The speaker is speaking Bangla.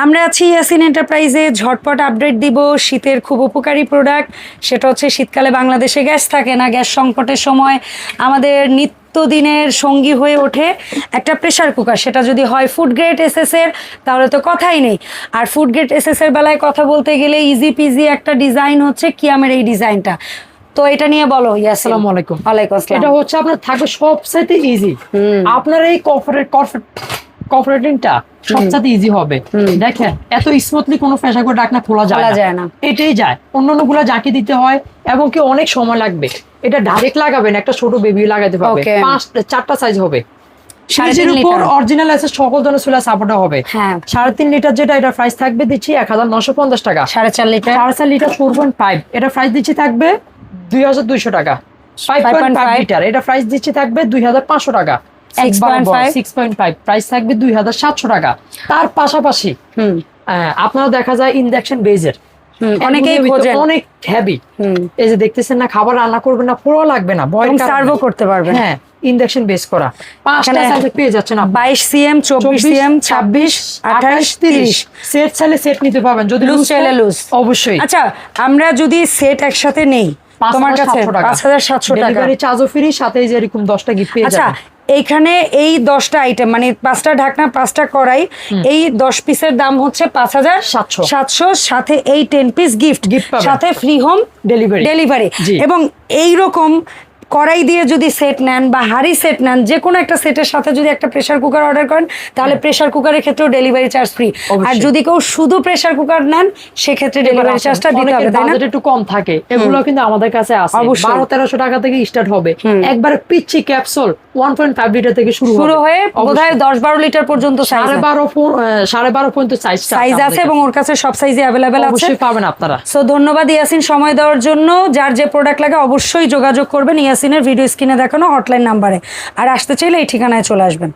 আমরা আছি ইয়াসিন এন্টারপ্রাইজে ঝটপট আপডেট দিব শীতের খুব উপকারী প্রোডাক্ট সেটা হচ্ছে শীতকালে বাংলাদেশে গ্যাস থাকে না। গ্যাস সংকটের সময় আমাদের নিত্যদিনের সঙ্গী হয়ে ওঠে একটা প্রেসার কুকার সেটা যদি হয় ফুড গ্রেড এসএস এর তাহলে তো কথাই নেই। আর ফুড গ্রেড এসএস এর বেলায় কথা বলতে গেলে ইজি পিজি একটা ডিজাইন হচ্ছে কিয়ামের এই ডিজাইনটা তো এটা নিয়ে বলো আসসালামু আলাইকুম। ওয়ালাইকুম এটা হচ্ছে আপনার থাকবে সবচাইতে ইজি আপনার এই কর্পোরেট কর্পোরেটিংটা সবচাইতে ইজি হবে। দেখেন এত স্মুথলি কোনো ফেসা করে ডাকনা খোলা যায় না। এটাই যায়। অন্যান্যগুলো জাকি দিতে হয় এবং কি অনেক সময় লাগবে। এটা ডাইরেক্ট লাগাবেন একটা ছোট বেবি লাগাতে পারবে. পাঁচটা চারটা সাইজ হবে। সাড়ে ফ্রিজের তিন উপর লিটার। অরিজিনাল আছে সকল ধরনের সোলার সাপোর্ট হবে। হ্যাঁ। সাড়ে তিন লিটার যেটা এটা প্রাইস থাকবে দিচ্ছি এক হাজার নশো পঞ্চাশ টাকা। সাড়ে চার লিটার। সাড়ে চার লিটার ফোর পয়েন্ট ফাইভ এটা প্রাইস দিচ্ছি থাকবে দুই হাজার দুইশো টাকা। Five point five litre. এটা প্রাইস দিচ্ছি থাকবে দুই হাজার পাঁচশো টাকা। 6.5 সিক্স পয়েন্ট ফাইভ প্রাইস থাকবে দুই হাজার সাতশো টাকা। তার পাশাপাশি হুম। আপনারা দেখা যায় ইন্ডাকশন বেজের অনেকেই খোঁজেন। অনেক হেভি এই যে দেখতেছেন না খাবার রান্না করবেন না পুরো লাগবে না বয়েল সার্ভও করতে পারবেন। হ্যাঁ ইন্ডাকশন বেস করা। পাঁচটা সাইজে পেয়ে যাচ্ছেন আপনি। বাইশ সিএম চব্বিশ সিএম ছাব্বিশ আঠাশ তিরিশ। সেট চাইলে সেট নিতে পারবেন। যদি লুজ চাইলে লুজ অবশ্যই। আচ্ছা আমরা যদি সেট একসাথে নেই তোমার কাছে সাতশো টাকা। ডেলিভারি চার্জও ফ্রি সাথে যে এরকম দশটা গিফট পেয়ে আচ্ছা যাবেন। এইখানে এই দশটা আইটেম মানে পাঁচটা ঢাকনা পাঁচটা কড়াই এই দশ পিসের দাম হচ্ছে পাঁচ হাজার সাতশো। সাতশো সাথে এই টেন পিস গিফট সাথে ফ্রি হোম ডেলিভারি ডেলিভারি এবং এই রকম কড়াই দিয়ে যদি সেট নেন বা হাড়ি সেট নেন যে কোনো একটা সেটের সাথে যদি একটা প্রেসার কুকার অর্ডার করেন তাহলে প্রেসার কুকারের ক্ষেত্রেও ডেলিভারি চার্জ ফ্রি আর যদি কেউ শুধু প্রেসার কুকার নেন সেক্ষেত্রে ডেলিভারি চার্জটা দিতে হবে তাই না? একটু কম থাকে। এগুলো কিন্তু আমাদের কাছে আছে। অবশ্যই। বারো তেরোশো টাকা থেকে স্টার্ট হবে। একবার পিচ্ছি ক্যাপসুল লিটার থেকে শুরু হয়ে। বোধহয় লিটার পর্যন্ত সাইজ পর্যন্ত সাইজ সাইজ আছে এবং ওর কাছে সব সাইজে অ্যাভেলেবেল আছে। অবশ্যই পাবেন আপনারা। সো ধন্যবাদ ইয়াসিন সময় দেওয়ার জন্য। যার যে প্রোডাক্ট লাগে অবশ্যই যোগাযোগ করবেন ইয়াসিনের ভিডিও স্ক্রিনে দেখানো হটলাইন নাম্বারে আর আসতে চাইলে এই ঠিকানায় চলে আসবেন।